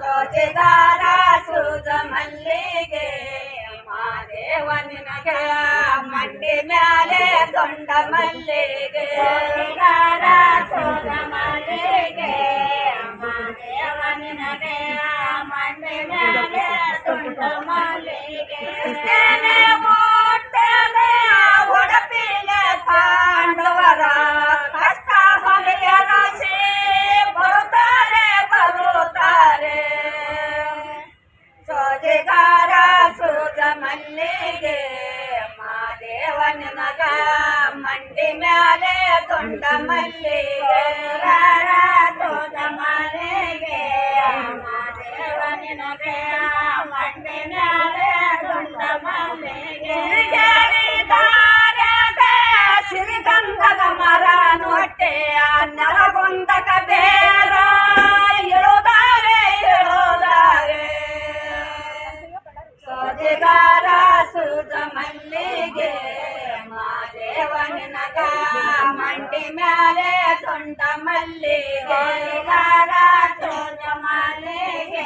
ಸೋಜೆದಾರ ಸೂಜ ಮಲ್ಲಿಗೆ ಮಾದೇವ ನಿನಗೆ ಮಂಡಿ ಮ್ಯಾಲೆ ದೊಂಡ ಮಲ್ಲಿಗೆ ಸೋಜೆದಾರ ಸೂಜ ಮಲ್ಲಿಗೆ ಮಾದೇವ ನಿನಗೆ ಮಂಡಿ ಮ್ಯಾಲೆ ದೊಂಡ ಮಲ್ಲಿಗೆ ಮಲ್ಲಿಗೆ ಮಾದೇವ ನಿನಗ ಮಂಡಿ ಮ್ಯಾಲೆ ದೊಂಡ ಮಲ್ಲಿಗೆ ಸೋಜ ಮಲ್ಲಿಗೆ ಮಾದೇವ ನಿನಗೆ ಮಾದೇವ ನಿನಗ ಮಂಡಿ ಮ್ಯಾಲೆ ದೊಂಡ ಮಲ್ಲಿಗೆ ಗಾರ ಸೂಜ ಮಲ್ಲಿಗೆ ಮಾದೇವ ನಿನಗೆ